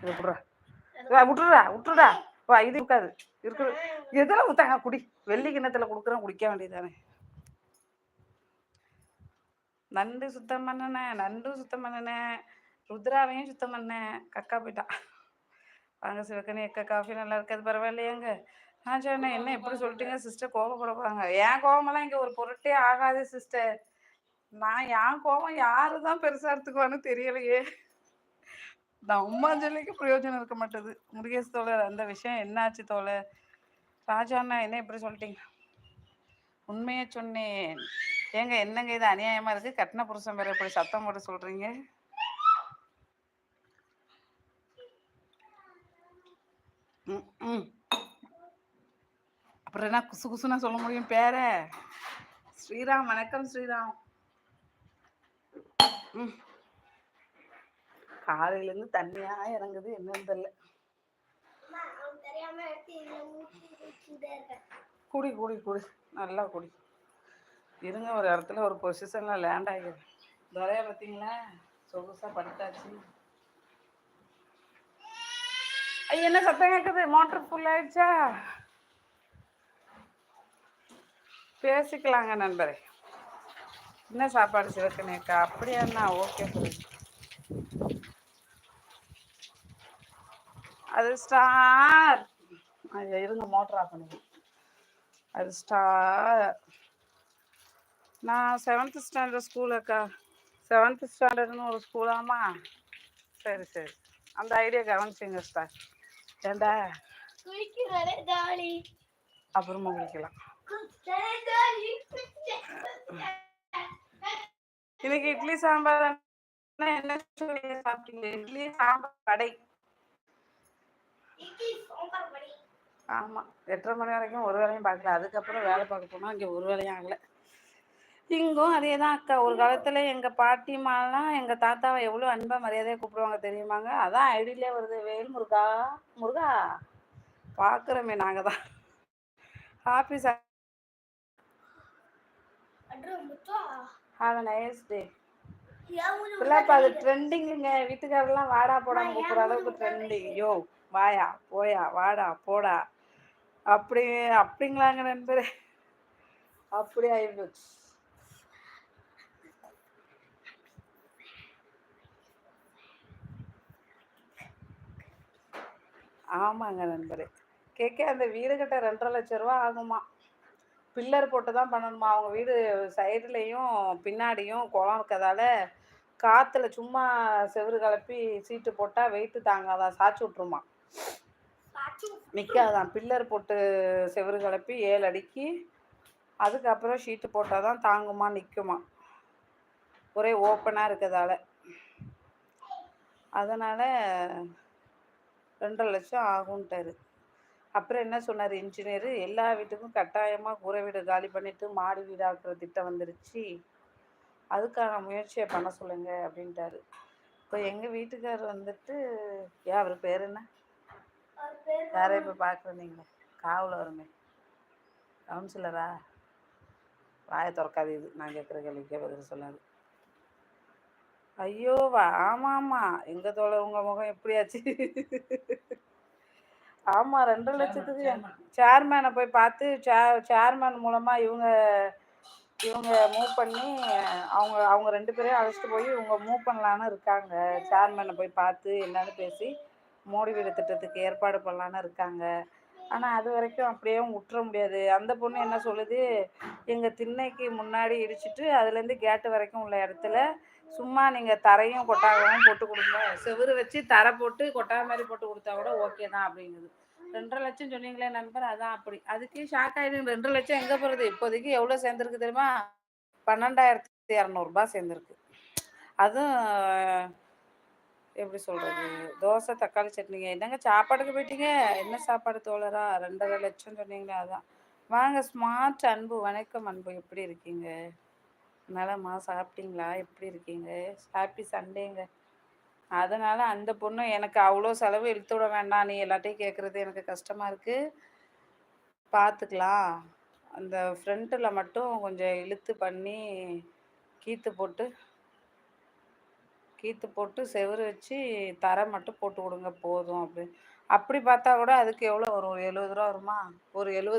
இதை விட்றா வா, வா இது இருக்காது இருக்குது எதில் ஊத்தாங்க? குடி. வெள்ளி கிண்ணத்துல கொடுக்குறேன் குடிக்க வேண்டியதானே நண்டு சுத்தம் பண்ணினேன் நண்டும் சுத்தம் பண்ணினேன் ருத்ராவையும் சுத்தம் பண்ணேன் கக்கா போயிட்டா. வாங்க சிவக்கனி எக்க காஃபி நல்லா இருக்காது பரவாயில்லையாங்க நான் சொன்னேன் என்ன எப்படி சொல்லிட்டீங்க? சிஸ்டர் கோபப்பட போகிறாங்க என் கோவமெல்லாம் இங்கே ஒரு பொருட்டே ஆகாது சிஸ்டர் நான் என் கோபம் யாரு தான் பெருசாக எடுத்துக்குவான்னு தெரியலையே. நம்ம சொல்லிக்கு பிரயோஜனம் இருக்க மாட்டேது. முருகேஷ் தோழர் அந்த விஷயம் என்னாச்சு தோழர்? ராஜா அண்ணா என்ன இப்படி சொல்லிட்டீங்க? உண்மையை சொன்னேன். ஏங்க என்னங்க இது அநியாயமா இருக்கு? கட்டின புருஷன் வேற இப்படி சத்தம் போட்டு சொல்றீங்க? அப்புறம் என்ன குசு குசுனா சொல்ல முடியும் பேர? ஸ்ரீராம் வணக்கம் ஸ்ரீராம். ம். காலையில இருந்து இறங்குது என்னன்னு தெரியல. குடி குடி குடி. நல்லா குடி. இருங்க ஒரு இடத்துல ஒரு பொசிஷன்ல லேண்ட் ஆகிடும் துறையா பார்த்தீங்களா? சொகுசா படுத்தாச்சு. என்ன சத்தம் கேட்குது மோட்டர் ஃபுல் ஆயிடுச்சா? பேசிக்கலாங்க நண்பரே. என்ன சாப்பாடு சிவக்கனேக்கா அப்படியாண்ணா ஓகே சொல்லுங்க அது ஸ்டார் ஐயா இருங்க மோட்டர் ஆஃப் பண்ணுங்க அது ஸ்டார் நான் செவன்த் ஸ்டாண்டர்ட் ஸ்கூல் அக்கா. செவன்த் ஸ்டாண்டர்ட்னு ஒரு ஸ்கூலாமா சரி சரி. அந்த ஐடியா கவனிச்சிங்க ஸ்டார் ஏண்டா? அப்புறமா குளிக்கலாம். இன்னைக்கு இட்லி சாம்பார் என்ன சொல்லி சாப்பிட்டீங்க? இட்லி சாம்பார் கடை ஆமாம் எட்டரை மணி வரைக்கும் ஒரு வேலையும் பார்க்கல. அதுக்கப்புறம் வேலை பார்க்க போனால் இங்கே ஒரு வேலையும் ஆகலை. இங்கும் அதே தான் அக்கா. ஒரு காலத்தில் எங்கள் பாட்டிமாலாம் எங்கள் தாத்தாவை எவ்வளோ அன்பாக மரியாதையாக கூப்பிடுவாங்க தெரியுமாங்க? அதான் ஐடியிலே வருது. வேல் முருகா முருகா பார்க்குறோமே நாங்கள் தான் office have a nice day இப்பெல்லாம் இப்போ அது ட்ரெண்டிங்குங்க வீட்டுக்காரெல்லாம் வாடா போடான்னு கூப்பிட்ற அளவுக்கு ட்ரெண்டிங் யோ வாயா போயா வாடா போடா. அப்படி அப்படிங்களாங்க நண்பரே. அப்படி ஆயிடுச்சு. ஆமாங்க நண்பரே. கேட்க அந்த வீடு கட்ட ரெண்டரை லட்ச ரூபா ஆகுமா. பில்லர் போட்டு தான் பண்ணணுமா. அவங்க வீடு சைடுலேயும் பின்னாடியும் குளம் இருக்கதால காற்றுல சும்மா செவுரு கலப்பி சீட்டு போட்டால் வெயிட்டு தாங்காதான் சாய்ச்சி விட்ருமா நிற்காதான் பில்லர் போட்டு செவுரு கலப்பி ஏழு அடிக்கு அதுக்கப்புறம் ஷீட்டு போட்டால் தான் தாங்குமா நிற்குமா ஒரே ஓப்பனாக இருக்கிறதால அதனால் ரெண்டரை லட்சம் ஆகுன்ட்டாரு அப்புறம் என்ன சொன்னார் இன்ஜினியர் எல்லா வீட்டுக்கும் கட்டாயமாக கூரை வீடு காலி பண்ணிவிட்டு மாடி வீடு ஆக்குற திட்டம் வந்துருச்சு. அதுக்கான முயற்சியை பண்ண சொல்லுங்க அப்படின்ட்டாரு. இப்போ எங்கள் வீட்டுக்கார் வந்துட்டு ஏன் அவர் பேர் என்ன? யாரை இப்போ பார்க்குறீங்களே காவல் வருமே கவுன்சிலரா? வாயை திறக்காது இது. நான் கேட்குற கேள்விக்கே பதில் சொல்லாது. ஐயோ வா ஆமாம் ஆமாம் எங்கள் தோலை உங்கள் முகம் எப்படியாச்சு? ஆமாம் ரெண்டு லட்சத்துக்கு சேர்மேனை போய் பார்த்து சே சேர்மேன் மூலமாக இவங்க இவங்க மூவ் பண்ணி அவங்க அவங்க ரெண்டு பேரையும் அழைச்சிட்டு போய் இவங்க மூவ் பண்ணலான்னு இருக்காங்க. சேர்மேனை போய் பார்த்து என்னன்னு பேசி மோடி வீடு திட்டத்துக்கு ஏற்பாடு பண்ணலான்னு இருக்காங்க. ஆனால் அது வரைக்கும் அப்படியே விட்டுற முடியாது. அந்த பொண்ணு என்ன சொல்லுது? எங்கள் திண்ணைக்கு முன்னாடி இடிச்சிட்டு அதுலேருந்து கேட்டு வரைக்கும் உள்ள இடத்துல சும்மா நீங்கள் தரையும் கொட்டாகவும் போட்டு கொடுங்க. செவுரு வச்சு தரை போட்டு கொட்டா மாதிரி போட்டு கொடுத்தா கூட ஓகே தான் அப்படிங்குது. ரெண்டரை லட்சம் சொன்னீங்களே நண்பர் அதான் அப்படி. அதுக்கே ஷாக் ஆகிடுங்க ரெண்டரை லட்சம் எங்கே போகிறது இப்போதைக்கு எவ்வளோ சேர்ந்துருக்கு தெரியுமா? பன்னெண்டாயிரத்தி இரநூறுபா சேர்ந்துருக்கு. அதுவும் எப்படி சொல்கிறது தோசை தக்காளி சட்னிங்க. என்னங்க சாப்பாடுக்கு போயிட்டீங்க? என்ன சாப்பாடு தோழரா? ரெண்டரை லட்சம் சொன்னீங்களே அதான். வாங்க ஸ்மார்ட் அன்பு வணக்கம் அன்பு. எப்படி இருக்கீங்க? நலமா? சாப்பிட்டீங்களா எப்படி இருக்கீங்க? ஹாப்பி சண்டேங்க அதனால அந்த பொண்ணு எனக்கு அவ்வளோ செலவு இழுத்து விட வேண்டாம். நீ எல்லாத்தையும் கேட்குறது எனக்கு கஷ்டமாக இருக்குது பார்த்துக்கலாம் அந்த ஃப்ரண்ட்டில் மட்டும் கொஞ்சம் இழுத்து பண்ணி கீத்து போட்டு கீத்து போட்டு செவுரு வச்சு தரை மட்டும் போட்டு கொடுங்க போதும் அப்படி அப்படி பார்த்தா கூட அதுக்கு எவ்வளோ வரும்? ஒரு எழுபது ரூபா வருமா? ஒரு எழுபது